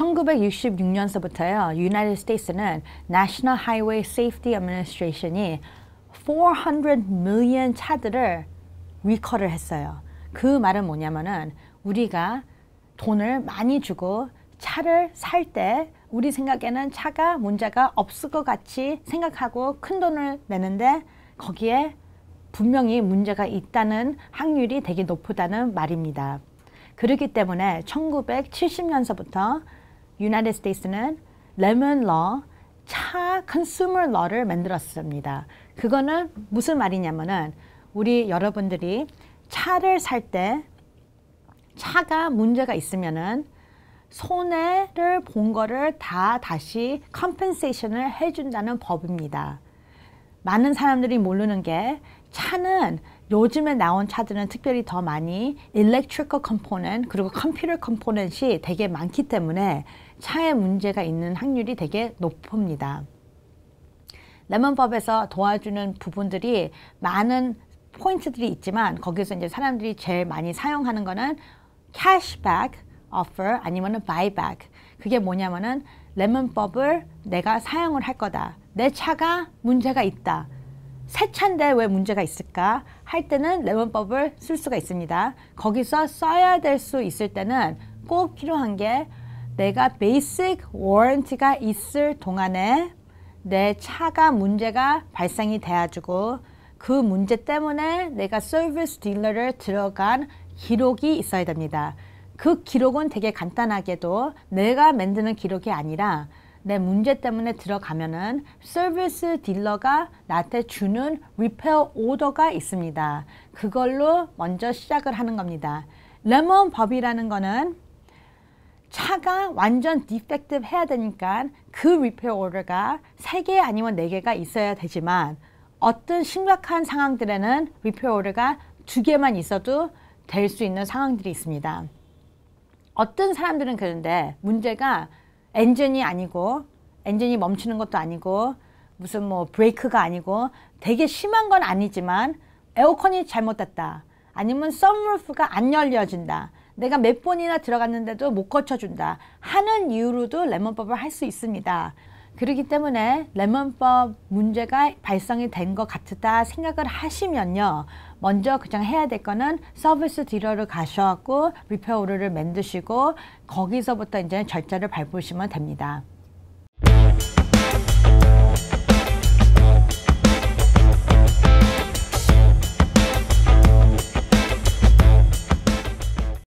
1966년서부터요. United States는 National Highway Safety Administration이 400 million 차들을 리커를 했어요. 그 말은 뭐냐면은 우리가 돈을 많이 주고 차를 살 때 우리 생각에는 차가 문제가 없을 것 같이 생각하고 큰 돈을 내는데 거기에 분명히 문제가 있다는 확률이 되게 높다는 말입니다. 그렇기 때문에 1970년서부터 United States는 레몬 러, 차 컨슈머 러를 만들었습니다. 그거는 무슨 말이냐면은 우리 여러분들이 차를 살 때 차가 문제가 있으면은 손해를 본 거를 다 다시 컴펜세이션을 해준다는 법입니다. 많은 사람들이 모르는 게 차는 요즘에 나온 차들은 특별히 더 많이 electrical component 그리고 컴퓨터 컴포넌트이 되게 많기 때문에 차에 문제가 있는 확률이 되게 높습니다. 레몬법에서 도와주는 부분들이 많은 포인트들이 있지만 거기서 이제 사람들이 제일 많이 사용하는 거는 cashback offer 아니면은 buyback. 그게 뭐냐면은 레몬법을 내가 사용을 할 거다. 내 차가 문제가 있다. 새 차인데 왜 문제가 있을까? 할 때는 레몬법을 쓸 수가 있습니다. 거기서 써야 될 수 있을 때는 꼭 필요한 게 내가 베이직 워런티가 있을 동안에 내 차가 문제가 발생이 돼가지고 그 문제 때문에 내가 서비스 딜러를 들어간 기록이 있어야 됩니다. 그 기록은 되게 간단하게도 내가 만드는 기록이 아니라 내 문제 때문에 들어가면은 서비스 딜러가 나한테 주는 리페어 오더가 있습니다. 그걸로 먼저 시작을 하는 겁니다. 레몬 법이라는 거는 차가 완전 디펙티브 해야 되니까 그 리페어 오더가 3개 아니면 4개가 있어야 되지만 어떤 심각한 상황들에는 리페어 오더가 2개만 있어도 될 수 있는 상황들이 있습니다. 어떤 사람들은 그런데 문제가 엔진이 아니고 엔진이 멈추는 것도 아니고 무슨 뭐 브레이크가 아니고 되게 심한 건 아니지만 에어컨이 잘못됐다. 아니면 썬루프가 안 열려진다. 내가 몇 번이나 들어갔는데도 못 고쳐준다. 하는 이유로도 레몬법을 할 수 있습니다. 그렇기 때문에 레몬법 문제가 발생이 된 것 같다 생각을 하시면요. 먼저 그냥 해야 될 거는 서비스 딜러를 가셔갖고 리페어 오를 만드시고 거기서부터 이제 절차를 밟으시면 됩니다.